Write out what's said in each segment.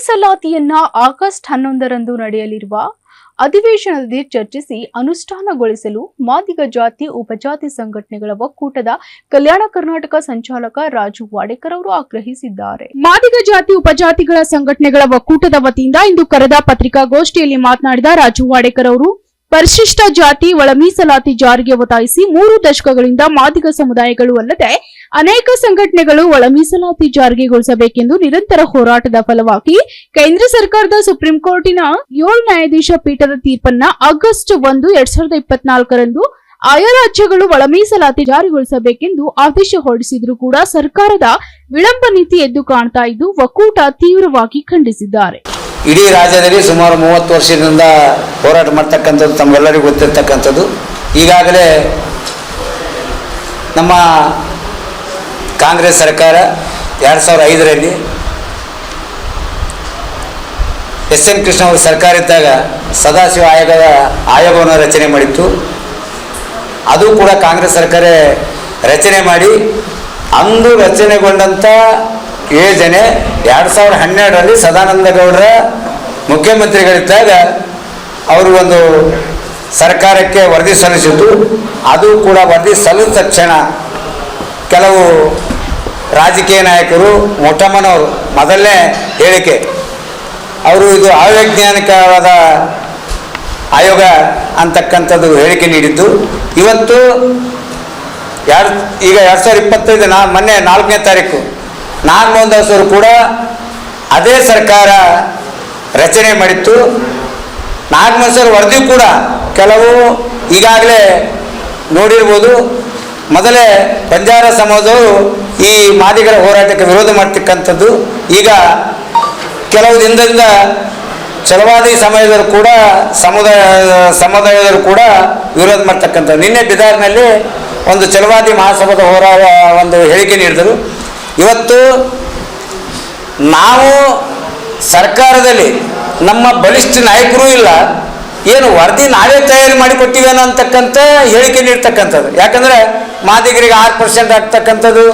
ಮೀಸಲಾತಿಯನ್ನ ಆಗಸ್ಟ್ ಹನ್ನೊಂದರಂದು ನಡೆಯಲಿರುವ ಅಧಿವೇಶನದಲ್ಲಿ ಚರ್ಚಿಸಿ ಅನುಷ್ಠಾನಗೊಳಿಸಲು ಮಾದಿಗ ಜಾತಿ, ಉಪಜಾತಿ ಸಂಘಟನೆಗಳ ಒಕ್ಕೂಟದ ಕಲ್ಯಾಣ ಕರ್ನಾಟಕ ಸಂಚಾಲಕ ರಾಜು ವಾಡೇಕರ್ ಅವರು ಆಗ್ರಹಿಸಿದ್ದಾರೆ. ಮಾದಿಗ ಜಾತಿ, ಉಪಜಾತಿಗಳ ಸಂಘಟನೆಗಳ ಒಕ್ಕೂಟದ ವತಿಯಿಂದ ಇಂದು ಕರೆದ ಪತ್ರಿಕಾಗೋಷ್ಠಿಯಲ್ಲಿ ಮಾತನಾಡಿದ ರಾಜು ವಾಡೇಕರ್ ಅವರು ಪರಿಶಿಷ್ಟ ಜಾತಿ ಒಳ ಮೀಸಲಾತಿ ಜಾರಿಗೆ ಒತ್ತಾಯಿಸಿ ಮೂರು ದಶಕಗಳಿಂದ ಮಾದಿಗ ಸಮುದಾಯಗಳು ಅಲ್ಲದೆ ಅನೇಕ ಸಂಘಟನೆಗಳು ಒಳ ಮೀಸಲಾತಿ ಜಾರಿಗೆಗೊಳಿಸಬೇಕೆಂದು ನಿರಂತರ ಹೋರಾಟದ ಫಲವಾಗಿ ಕೇಂದ್ರ ಸರ್ಕಾರದ ಸುಪ್ರೀಂ ಕೋರ್ಟಿನ ಏಳು ನ್ಯಾಯಾಧೀಶ ಪೀಠದ ತೀರ್ಪನ್ನ ಆಗಸ್ಟ್ ಒಂದು, ಎರಡ್ ಸಾವಿರದ ಇಪ್ಪತ್ನಾಲ್ಕರಂದು ಆಯಾ ರಾಜ್ಯಗಳು ಒಳ ಮೀಸಲಾತಿ ಜಾರಿಗೊಳಿಸಬೇಕೆಂದು ಆದೇಶ ಹೊರಡಿಸಿದ್ರು ಕೂಡ ಸರ್ಕಾರದ ವಿಳಂಬ ನೀತಿ ಎದ್ದು ಕಾಣ್ತಾ ಇದ್ದು, ಒಕ್ಕೂಟ ತೀವ್ರವಾಗಿ ಖಂಡಿಸಿದ್ದಾರೆ. ಇಡೀ ರಾಜ್ಯದಲ್ಲಿ ಸುಮಾರು ಮೂವತ್ತು ವರ್ಷದಿಂದ ಹೋರಾಟ ಮಾಡ್ತಕ್ಕಂಥದ್ದು ತಮಗೆಲ್ಲರಿಗೂ ಗೊತ್ತಿರ್ತಕ್ಕಂಥದ್ದು. ಈಗಾಗಲೇ ನಮ್ಮ ಕಾಂಗ್ರೆಸ್ ಸರ್ಕಾರ ಎರಡು ಸಾವಿರದ ಐದರಲ್ಲಿ ಎಸ್ ಎನ್ ಕೃಷ್ಣ ಅವರು ಸರ್ಕಾರ ಇದ್ದಾಗ ಸದಾಶಿವ ಆಯೋಗದ ಆಯೋಗವನ್ನು ರಚನೆ ಮಾಡಿತ್ತು. ಅದು ಕೂಡ ಕಾಂಗ್ರೆಸ್ ಸರ್ಕಾರ ರಚನೆ ಮಾಡಿ ಅಂದು ರಚನೆಗೊಂಡಂಥ ಯೋಜನೆ ಎರಡು ಸಾವಿರದ ಹನ್ನೆರಡರಲ್ಲಿ ಸದಾನಂದ ಗೌಡರ ಮುಖ್ಯಮಂತ್ರಿಗಳಿದ್ದಾಗ ಅವರು ಒಂದು ಸರ್ಕಾರಕ್ಕೆ ವರದಿ ಸಲ್ಲಿಸಿದ್ದು. ಅದು ಕೂಡ ವರದಿ ಸಲ್ಲಿಸಿದ ತಕ್ಷಣ ಕೆಲವು ರಾಜಕೀಯ ನಾಯಕರು, ಮೊಟ್ಟಮ್ಮನವರು, ಮೊದಲನೇ ಹೇಳಿಕೆ. ಅವರು ಇದು ಅವೈಜ್ಞಾನಿಕವಾದ ಆಯೋಗ ಅಂತಕ್ಕಂಥದ್ದು ಹೇಳಿಕೆ ನೀಡಿದ್ದು. ಇವತ್ತು ಎರಡು ಈಗ ಎರಡು ಸಾವಿರದ ಇಪ್ಪತ್ತೈದು ನಾ, ಮೊನ್ನೆ ನಾಲ್ಕನೇ ತಾರೀಕು ನಾಗಮೋಹನ್ ದಾಸ್ ಕೂಡ ಅದೇ ಸರ್ಕಾರ ರಚನೆ ಮಾಡಿತ್ತು. ನಾಗಮೋಹನ್ ಸರ್ ವರದಿ ಕೂಡ ಕೆಲವು ಈಗಾಗಲೇ ನೋಡಿರ್ಬೋದು. ಮೊದಲೇ ಬಂಜಾರ ಸಮಾಜವು ಈ ಮಾದಿಗರ ಹೋರಾಟಕ್ಕೆ ವಿರೋಧ ಮಾಡ್ತಕ್ಕಂಥದ್ದು. ಈಗ ಕೆಲವು ದಿನದಿಂದ ಚಲವಾದಿ ಸಮಯದವರು ಕೂಡ ಸಮುದಾಯ, ಸಮುದಾಯದವರು ಕೂಡ ವಿರೋಧ ಮಾಡ್ತಕ್ಕಂಥದ್ದು. ನಿನ್ನೆ ಬಿದಾರ್ನಲ್ಲಿ ಒಂದು ಚಲವಾದಿ ಮಹಾಸಭಾದ ಹೋರಾಟ, ಒಂದು ಹೇಳಿಕೆ ನೀಡಿದರು. ಇವತ್ತು ನಾವು ಸರ್ಕಾರದಲ್ಲಿ ನಮ್ಮ ಬಲಿಷ್ಠ ನಾಯಕರೂ ಇಲ್ಲ, ಏನು ವರದಿ ನಾವೇ ತಯಾರಿ ಮಾಡಿ ಕೊಟ್ಟಿವೇನೋ ಅಂತಕ್ಕಂಥ ಹೇಳಿಕೆ ನೀಡ್ತಕ್ಕಂಥದ್ದು. ಯಾಕಂದರೆ ಮಾದಿಗರಿಗೆ ಆರು ಪರ್ಸೆಂಟ್ ಆಗ್ತಕ್ಕಂಥದ್ದು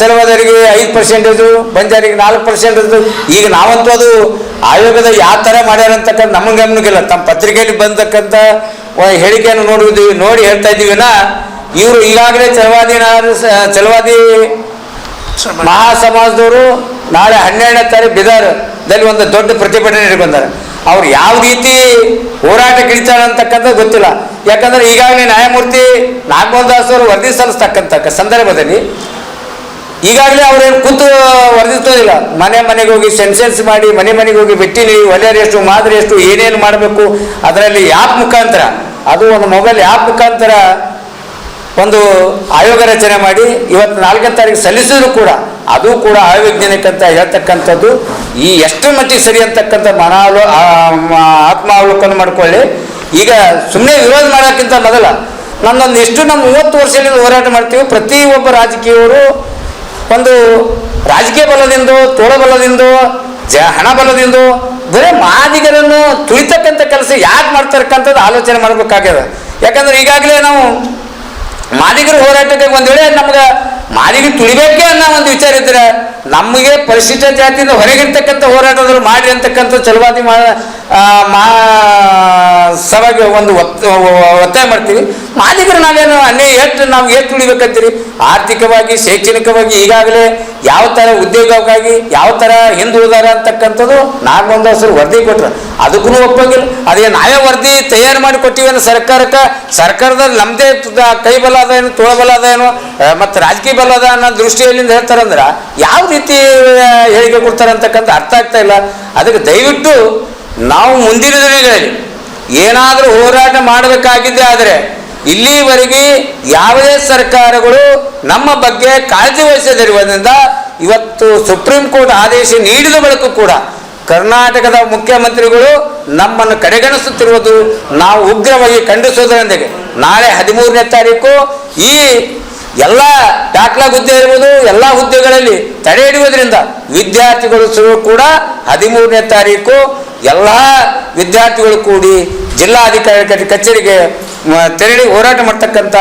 ಚಲವಾದರಿಗೆ ಐದು ಪರ್ಸೆಂಟ್ ಇದು ಬಂಜಾರಿಗೆ ನಾಲ್ಕು ಪರ್ಸೆಂಟ್ ಇದ್ದು, ಈಗ ನಾವಂತೂ ಅದು ಆಯೋಗದ ಯಾವ ಥರ ಮಾಡ್ಯಾರಂತಕ್ಕಂಥ ನಮ್ಮ ಗಮನಕ್ಕಿಲ್ಲ. ತಮ್ಮ ಪತ್ರಿಕೆಯಲ್ಲಿ ಬಂದಕ್ಕಂಥ ಹೇಳಿಕೆಯನ್ನು ನೋಡಿದ್ವಿ ನೋಡಿ ಹೇಳ್ತಾ ಇದ್ದೀವಿನ ಇವರು ಈಗಾಗಲೇ ಚಲವಾದಿ ಚಲವಾದಿ ಮಹಾಸಮಾಜದವರು ನಾಳೆ ಹನ್ನೆರಡನೇ ತಾರೀಕು ಬಿದಾರದಲ್ಲಿ ಒಂದು ದೊಡ್ಡ ಪ್ರತಿಭಟನೆ ಇಟ್ಕೊಂಡಾರೆ ಅವ್ರು ಯಾವ ರೀತಿ ಹೋರಾಟ ಕಿಡಿತಾರೆ ಅಂತಕ್ಕಂಥದ್ದು ಗೊತ್ತಿಲ್ಲ. ಯಾಕಂದ್ರೆ ಈಗಾಗಲೇ ನ್ಯಾಯಮೂರ್ತಿ ನಾಗಮೋಹನ್ ಅವರು ವರದಿ ಸಲ್ಲಿಸ್ತಕ್ಕಂಥ ಸಂದರ್ಭದಲ್ಲಿ ಈಗಾಗಲೇ ಅವ್ರೇನು ಕೂತು ವರದಿಸೋದಿಲ್ಲ ಮನೆ ಮನೆಗೆ ಹೋಗಿ ಸೆನ್ಸೆನ್ಸ್ ಮಾಡಿ, ಮನೆ ಮನೆಗೆ ಹೋಗಿ ಬೆಟ್ಟಿಲಿ ಒಲೆಯರ್ ಎಷ್ಟು, ಮಾದರಿ ಎಷ್ಟು, ಏನೇನು ಮಾಡಬೇಕು, ಅದರಲ್ಲಿ ಆ್ಯಪ್ ಮುಖಾಂತರ, ಅದು ಒಂದು ಮೊಬೈಲ್ ಆ್ಯಪ್ ಮುಖಾಂತರ ಒಂದು ಆಯೋಗ ರಚನೆ ಮಾಡಿ ಇವತ್ತು ನಾಲ್ಕನೇ ತಾರೀಕು ಸಲ್ಲಿಸಿದ್ರು ಕೂಡ, ಅದು ಕೂಡ ಆಯುರ್ವೈಜ್ಞಾನಿಕ ಅಂತ ಹೇಳ್ತಕ್ಕಂಥದ್ದು. ಈ ಎಷ್ಟು ಮಟ್ಟಿಗೆ ಸರಿ ಅಂತಕ್ಕಂಥ ಮನಾವಲೋ ಆತ್ಮಾವಲೋಕನ ಮಾಡ್ಕೊಳ್ಳಿ. ಈಗ ಸುಮ್ಮನೆ ವಿರೋಧ ಮಾಡೋಕ್ಕಿಂತ ಮೊದಲ, ನನ್ನೊಂದು ಎಷ್ಟು ನಮ್ಮ ಮೂವತ್ತು ವರ್ಷದಿಂದ ಹೋರಾಟ ಮಾಡ್ತೀವಿ ಪ್ರತಿಯೊಬ್ಬ ರಾಜಕೀಯವರು ಒಂದು ರಾಜಕೀಯ ಬಲದಿಂದ, ತೋಳ ಬಲದಿಂದ, ಜ, ಹಣ ಬಲದಿಂದ, ಬರೀ ಮಾದಿಗರನ್ನು ತುಳಿತಕ್ಕಂಥ ಕೆಲಸ ಯಾಕೆ ಮಾಡ್ತಕ್ಕಂಥದ್ದು ಆಲೋಚನೆ ಮಾಡಬೇಕಾಗ್ಯದ. ಯಾಕಂದ್ರೆ ಈಗಾಗಲೇ ನಾವು ಮಾದಿಗರ ಹೋರಾಟಕ್ಕೆ ಒಂದು ವೇಳೆ ನಮ್ಗೆ ಮಾದಿಗರು ತುಳಿಬೇಕೇ ಅನ್ನೋ ಒಂದು ವಿಚಾರ ಇದ್ರೆ ನಮಗೆ ಪರಿಶಿಷ್ಟ ಜಾತಿಯಿಂದ ಹೊರಗಿರ್ತಕ್ಕಂಥ ಹೋರಾಟದಲ್ಲಿ ಮಾಡಿ ಅಂತಕ್ಕಂಥ ಚಲವಾದಿ ಮಾ ಸಭೆಗೆ ಒಂದು ಒತ್- ಒತ್ತಾಯ ಮಾಡ್ತೀವಿ. ಮಾದಿಗರು ನಾವೇನು ಅನ್ಯ ಎಷ್ಟು ನಾವು ಎಷ್ಟು ತುಳಿಬೇಕಂತೀರಿ? ಆರ್ಥಿಕವಾಗಿ, ಶೈಕ್ಷಣಿಕವಾಗಿ ಈಗಾಗಲೇ ಯಾವ ಥರ ಉದ್ಯೋಗಕ್ಕಾಗಿ, ಯಾವ ಥರ ಹಿಂದುಳಿದಾರೆ ಅಂತಕ್ಕಂಥದ್ದು ನಾಗಮೋಹನ್ ದಾಸರು ವರದಿ ಕೊಟ್ಟರು ಅದಕ್ಕೂ ಒಪ್ಪಂಗಿಲ್ಲ. ಅದೇ ನಾವೇ ವರದಿ ತಯಾರು ಮಾಡಿ ಕೊಟ್ಟಿವೇನು ಸರ್ಕಾರಕ್ಕೆ ಸರ್ಕಾರದಲ್ಲಿ ನಮ್ಮದೇ ಕೈ ಬಲ ಅದ ಏನು, ತೋಳ ಬಲ ಅದ ಏನು ಮತ್ತು ರಾಜಕೀಯ ಬಲ ಅದ ಅನ್ನೋ ದೃಷ್ಟಿಯಲ್ಲಿಂದ ಹೇಳ್ತಾರಂದ್ರೆ ಯಾವ ರೀತಿ ಹೇಳಿಕೆ ಕೊಡ್ತಾರೆ ಅಂತಕ್ಕಂಥ ಅರ್ಥ ಆಗ್ತಾ ಇಲ್ಲ. ಅದಕ್ಕೆ ದಯವಿಟ್ಟು ನಾವು ಮುಂದಿನ ದಿನಗಳಲ್ಲಿ ಏನಾದರೂ ಹೋರಾಟ ಮಾಡಬೇಕಾಗಿದ್ದೇ ಆದರೆ ಇಲ್ಲಿವರೆಗೆ ಯಾವುದೇ ಸರ್ಕಾರಗಳು ನಮ್ಮ ಬಗ್ಗೆ ಕಾಳಜಿ ವಹಿಸದಿರುವುದರಿಂದ ಇವತ್ತು ಸುಪ್ರೀಂ ಕೋರ್ಟ್ ಆದೇಶ ನೀಡಿದ ಬಳಿಕ ಕೂಡ ಕರ್ನಾಟಕದ ಮುಖ್ಯಮಂತ್ರಿಗಳು ನಮ್ಮನ್ನು ಕಡೆಗಣಿಸುತ್ತಿರುವುದು ನಾವು ಉಗ್ರವಾಗಿ ಖಂಡಿಸುವುದರೊಂದಿಗೆ. ನಾಳೆ ಹದಿಮೂರನೇ ತಾರೀಕು ಈ ಎಲ್ಲ ಬ್ಯಾಕ್ಲಾಗ್ ಹುದ್ದೆ ಇರುವುದು, ಎಲ್ಲ ಹುದ್ದೆಗಳಲ್ಲಿ ತಡೆ ಹಿಡಿಯುವುದರಿಂದ ವಿದ್ಯಾರ್ಥಿಗಳು ಕೂಡ ಹದಿಮೂರನೇ ತಾರೀಕು ಎಲ್ಲ ವಿದ್ಯಾರ್ಥಿಗಳು ಕೂಡಿ ಜಿಲ್ಲಾಧಿಕಾರಿ ಕಚೇರಿಗೆ ತೆರಳಿ ಹೋರಾಟ ಮಾಡ್ತಕ್ಕಂಥ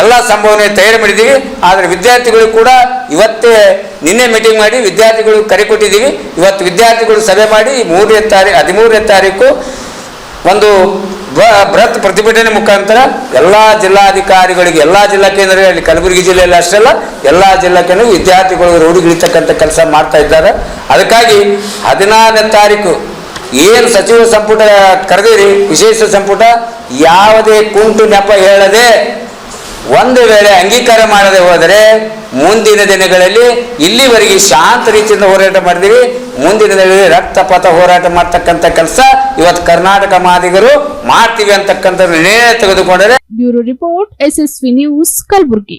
ಎಲ್ಲ ಸಂಭವನೆ ತಯಾರಿ ಮಾಡಿದ್ದೀವಿ. ಆದರೆ ವಿದ್ಯಾರ್ಥಿಗಳು ಕೂಡ ಇವತ್ತೇ ನಿನ್ನೆ ಮೀಟಿಂಗ್ ಮಾಡಿ ವಿದ್ಯಾರ್ಥಿಗಳು ಕರೆ ಕೊಟ್ಟಿದ್ದೀವಿ. ಇವತ್ತು ವಿದ್ಯಾರ್ಥಿಗಳು ಸಭೆ ಮಾಡಿ ಮೂರನೇ ತಾರೀಕು ಹದಿಮೂರನೇ ತಾರೀಕು ಒಂದು ಬೃಹತ್ ಪ್ರತಿಭಟನೆ ಮುಖಾಂತರ ಎಲ್ಲ ಜಿಲ್ಲಾಧಿಕಾರಿಗಳಿಗೆ, ಎಲ್ಲ ಜಿಲ್ಲಾ ಕೇಂದ್ರಗಳಲ್ಲಿ, ಕಲಬುರಗಿ ಜಿಲ್ಲೆಯಲ್ಲಿ ಅಷ್ಟೇ ಅಲ್ಲ ಎಲ್ಲ ಜಿಲ್ಲಾ ಕೇಂದ್ರ ವಿದ್ಯಾರ್ಥಿಗಳು ರೋಡಿಗಿಳಿತಕ್ಕಂಥ ಕೆಲಸ ಮಾಡ್ತಾ ಇದ್ದಾರೆ. ಅದಕ್ಕಾಗಿ ಹದಿನಾರನೇ ತಾರೀಕು ಏನು ಸಚಿವ ಸಂಪುಟ ಕರೆದಿರಿ, ವಿಶೇಷ ಸಂಪುಟ, ಯಾವುದೇ ಕುಂಟು ನೆಪ ಹೇಳದೆ ಒಂದು ವೇಳೆ ಅಂಗೀಕಾರ ಮಾಡದೆ ಹೋದರೆ ಮುಂದಿನ ದಿನಗಳಲ್ಲಿ ಇಲ್ಲಿವರೆಗೆ ಶಾಂತ ರೀತಿಯಿಂದ ಹೋರಾಟ ಮಾಡಿದಿರಿ. ಮುಂದಿನ ದಿನಗಳಲ್ಲಿ ರಕ್ತಪಾತ ಹೋರಾಟ ಮಾಡ್ತಕ್ಕಂಥ ಕೆಲಸ ಇವತ್ತು ಕರ್ನಾಟಕ ಮಾದಿಗರು ಮಾಡ್ತೀವಿ ಅಂತಕ್ಕಂಥ ನಿರ್ಣಯ ತೆಗೆದುಕೊಂಡರೆ. Bureau report, SSV news Kalaburagi.